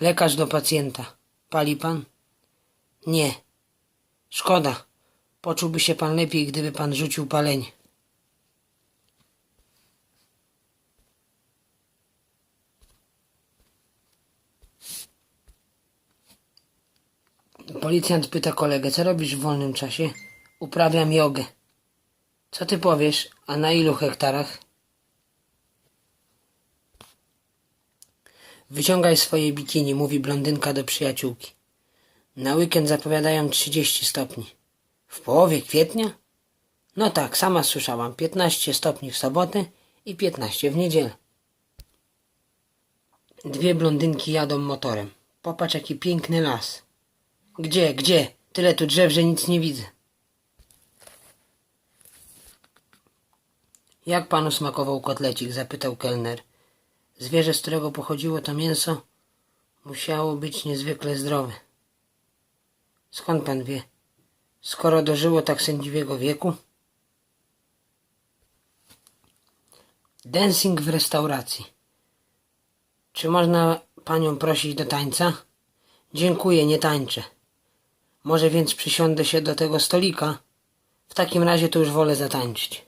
Lekarz do pacjenta. Pali pan? Nie. Szkoda. Poczułby się pan lepiej, gdyby pan rzucił palenie. Policjant pyta kolegę, co robisz w wolnym czasie? Uprawiam jogę. Co ty powiesz, a na ilu hektarach? Wyciągaj swoje bikini, mówi blondynka do przyjaciółki. Na weekend zapowiadają 30 stopni. W połowie kwietnia? No tak, sama słyszałam. 15 stopni w sobotę i 15 w niedzielę. Dwie blondynki jadą motorem. Popatrz, jaki piękny las. Gdzie, gdzie? Tyle tu drzew, że nic nie widzę. Jak panu smakował kotlecik? zapytał kelner. Zwierzę, z którego pochodziło to mięso, musiało być niezwykle zdrowe. Skąd pan wie? Skoro dożyło tak sędziwego wieku? Dancing w restauracji. Czy można panią prosić do tańca? Dziękuję, nie tańczę. Może więc przysiądę się do tego stolika? W takim razie to już wolę zatańczyć.